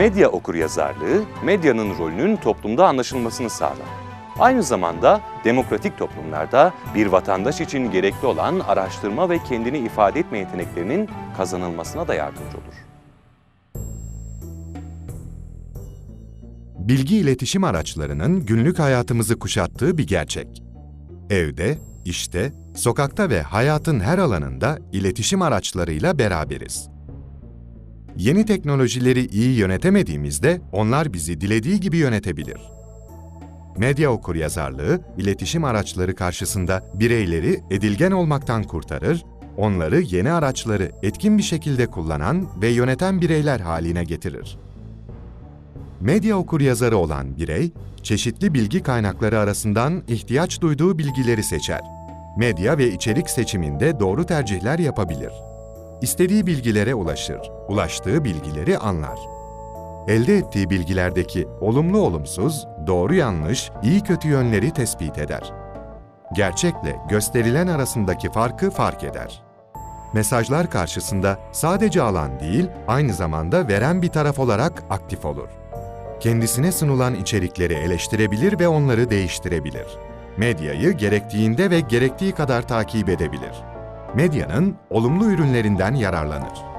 Medya okuryazarlığı, medyanın rolünün toplumda anlaşılmasını sağlar. Aynı zamanda demokratik toplumlarda bir vatandaş için gerekli olan araştırma ve kendini ifade etme yeteneklerinin kazanılmasına da yardımcı olur. Bilgi iletişim araçlarının günlük hayatımızı kuşattığı bir gerçek. Evde, işte, sokakta ve hayatın her alanında iletişim araçlarıyla beraberiz. Yeni teknolojileri iyi yönetemediğimizde onlar bizi dilediği gibi yönetebilir. Medya okuryazarlığı, iletişim araçları karşısında bireyleri edilgen olmaktan kurtarır, onları yeni araçları etkin bir şekilde kullanan ve yöneten bireyler haline getirir. Medya okuryazarı olan birey, çeşitli bilgi kaynakları arasından ihtiyaç duyduğu bilgileri seçer. Medya ve içerik seçiminde doğru tercihler yapabilir. İstediği bilgilere ulaşır, ulaştığı bilgileri anlar. Elde ettiği bilgilerdeki olumlu olumsuz, doğru yanlış, iyi kötü yönleri tespit eder. Gerçekle gösterilen arasındaki farkı fark eder. Mesajlar karşısında sadece alan değil, aynı zamanda veren bir taraf olarak aktif olur kendisine sunulan içerikleri eleştirebilir ve onları değiştirebilir. Medyayı gerektiğinde ve gerektiği kadar takip edebilir. Medyanın olumlu ürünlerinden yararlanır.